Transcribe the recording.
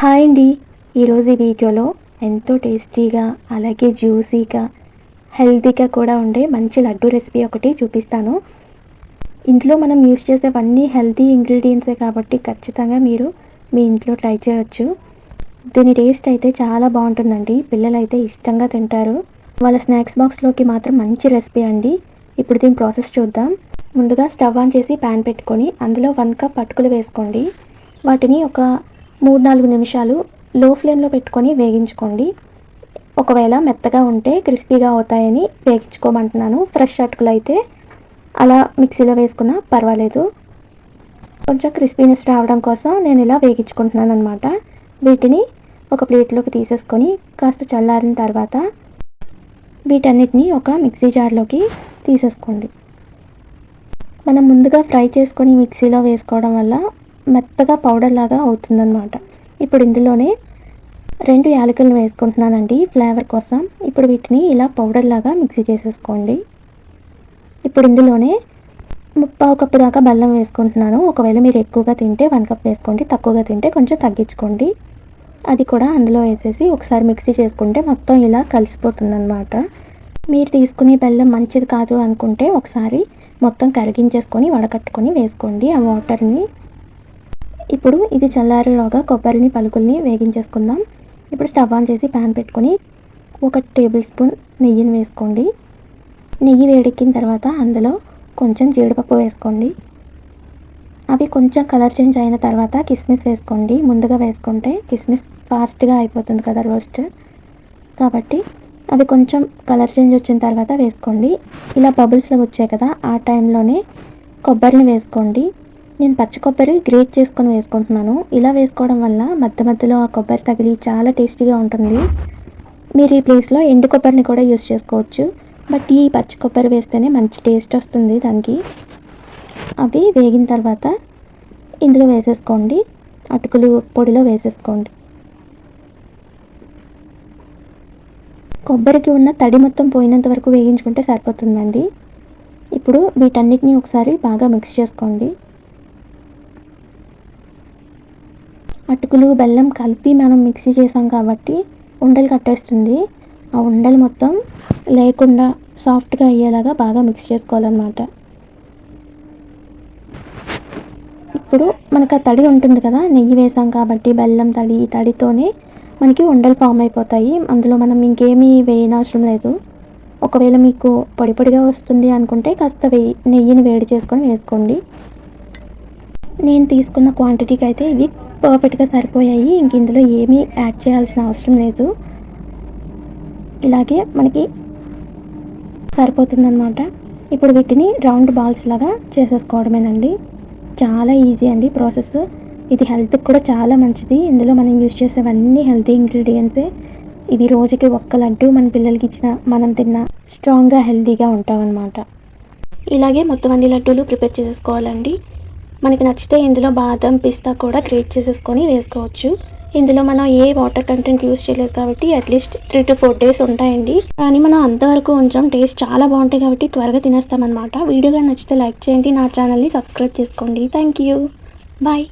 Hi అండి. ఈరోజు ఈ వీడియోలో ఎంతో టేస్టీగా అలాగే జ్యూసీగా హెల్తీగా కూడా ఉండే మంచి లడ్డు రెసిపీ ఒకటి చూపిస్తాను. ఇంట్లో మనం యూస్ చేసేవన్నీ హెల్తీ ఇంగ్రీడియంట్సే కాబట్టి ఖచ్చితంగా మీరు మీ ఇంట్లో ట్రై చేయొచ్చు. దీని టేస్ట్ అయితే చాలా బాగుంటుందండి. పిల్లలు అయితే ఇష్టంగా తింటారు. వాళ్ళ స్నాక్స్ బాక్స్లోకి మాత్రం మంచి రెసిపీ అండి. ఇప్పుడు దీని ప్రాసెస్ చూద్దాం. ముందుగా స్టవ్ ఆన్ చేసి ప్యాన్ పెట్టుకొని అందులో వన్ కప్ అటుకులు వేసుకోండి. వాటిని ఒక మూడు నాలుగు నిమిషాలు లో ఫ్లేమ్లో పెట్టుకొని వేగించుకోండి. ఒకవేళ మెత్తగా ఉంటే క్రిస్పీగా అవుతాయని వేగించుకోమంటున్నాను. ఫ్రెష్ అటుకులు అయితే అలా మిక్సీలో వేసుకున్నా పర్వాలేదు. కొంచెం క్రిస్పీనెస్ రావడం కోసం నేను ఇలా వేగించుకుంటున్నాను అనమాట వీటిని ఒక ప్లేట్లోకి తీసేసుకొని కాస్త చల్లారిన తర్వాత వీటన్నిటిని ఒక మిక్సీ జార్లోకి తీసేసుకోండి. మనం ముందుగా ఫ్రై చేసుకొని మిక్సీలో వేసుకోవడం వల్ల మెత్తగా పౌడర్ లాగా అవుతుందన్నమాట. ఇప్పుడు ఇందులోనే రెండు యాలకులను వేసుకుంటున్నానండి ఫ్లేవర్ కోసం. ఇప్పుడు వీటిని ఇలా పౌడర్ లాగా మిక్సీ చేసేసుకోండి. ఇప్పుడు ఇందులోనే ముప్పావు కప్పు దాకా బెల్లం వేసుకుంటున్నాను. ఒకవేళ మీరు ఎక్కువగా తింటే వన్ కప్ వేసుకోండి తక్కువగా తింటే కొంచెం తగ్గించుకోండి. అది కూడా అందులో వేసేసి ఒకసారి మిక్సీ చేసుకుంటే మొత్తం ఇలా కలిసిపోతుందన్నమాట. మీరు తీసుకునే బెల్లం మంచిది కాదు అనుకుంటే ఒకసారి మొత్తం కరిగించేసుకొని వడకట్టుకొని వేసుకోండి. ఆ వాటర్ని ఇప్పుడు ఇది చల్లారేలోగా కొబ్బరిని పలుకుల్ని వేగించేసుకుందాం. ఇప్పుడు స్టవ్ ఆన్ చేసి ప్యాన్ పెట్టుకొని ఒక టేబుల్ స్పూన్ నెయ్యిని వేసుకోండి. నెయ్యి వేడెక్కిన తర్వాత అందులో కొంచెం జీడిపప్పు వేసుకోండి. అవి కొంచెం కలర్ చేంజ్ అయిన తర్వాత కిస్మిస్ వేసుకోండి. ముందుగా వేసుకుంటే కిస్మిస్ ఫాస్ట్గా అయిపోతుంది కదా రోస్ట్. కాబట్టి అవి కొంచెం కలర్ చేంజ్ వచ్చిన తర్వాత వేసుకోండి. ఇలా బబుల్స్లో వచ్చాయి కదా ఆ టైంలోనే కొబ్బరిని వేసుకోండి. నేను పచ్చి కొబ్బరి గ్రేట్ చేసుకొని వేసుకుంటున్నాను. ఇలా వేసుకోవడం వల్ల మధ్య మధ్యలో ఆ కొబ్బరి తగిలి చాలా టేస్టీగా ఉంటుంది. మీరు ఈ ప్లేస్లో ఎండు కొబ్బరిని కూడా యూస్ చేసుకోవచ్చు. బట్ ఈ పచ్చి కొబ్బరి వేస్తేనే మంచి టేస్ట్ వస్తుంది దానికి. అవి వేగిన తర్వాత ఇందులో వేసేసుకోండి. అటుకులు పొడిలో వేసేసుకోండి. కొబ్బరికి ఉన్న తడి మొత్తం పోయినంత వరకు వేగించుకుంటే సరిపోతుందండి. ఇప్పుడు వీటన్నిటిని ఒకసారి బాగా మిక్స్ చేసుకోండి. అటుకులు బెల్లం కలిపి మనం మిక్సీ చేసాం కాబట్టి ఉండలు కట్టేస్తుంది. ఆ ఉండలు మొత్తం లేకుండా సాఫ్ట్గా అయ్యేలాగా బాగా మిక్స్ చేసుకోవాలన్నమాట. ఇప్పుడు మనకు ఆ తడి ఉంటుంది కదా నెయ్యి వేసాం కాబట్టి బెల్లం తడి ఈ తడితోనే మనకి ఉండలు ఫామ్ అయిపోతాయి. అందులో మనం ఇంకేమీ వేయనవసరం లేదు. ఒకవేళ మీకు పొడి పొడిగా వస్తుంది అనుకుంటే కాస్త వెయ్యి నెయ్యిని వేడి చేసుకొని వేసుకోండి. నేను తీసుకున్న క్వాంటిటీకి అయితే ఇవి పర్ఫెక్ట్గా సరిపోయాయి. ఇంక ఇందులో ఏమీ యాడ్ చేయాల్సిన అవసరం లేదు. ఇలాగే మనకి సరిపోతుందన్నమాట. ఇప్పుడు వీటిని రౌండ్ బాల్స్ లాగా చేసేసుకోవడమేనండి. చాలా ఈజీ అండి ప్రాసెస్ ఇది హెల్త్కి కూడా చాలా మంచిది. ఇందులో మనం యూజ్ చేసేవన్నీ హెల్తీ ఇంగ్రీడియంట్సే ఇవి రోజుకి ఒక్క లడ్డు మన పిల్లలకి ఇచ్చిన మనం తిన్న స్ట్రాంగ్గా హెల్తీగా ఉంటామన్నమాట. ఇలాగే మొత్తం అన్ని లడ్డూలు ప్రిపేర్ చేసేసుకోవాలండి. మనకి నచ్చితే ఇందులో బాదం పిస్తా కూడా గ్రేట్ చేసేసుకొని వేసుకోవచ్చు. ఇందులో మనం ఏ వాటర్ కంటెంట్ యూస్ చేయలేదు కాబట్టి at least three to four days ఉంటాయండి. కానీ మనం అంతవరకు ఉంచాం. టేస్ట్ చాలా బాగుంటాయి కాబట్టి త్వరగా తినేస్తామన్నమాట. వీడియోగా నచ్చితే లైక్ చేయండి. నా ఛానల్ని సబ్స్క్రైబ్ చేసుకోండి. Thank you bye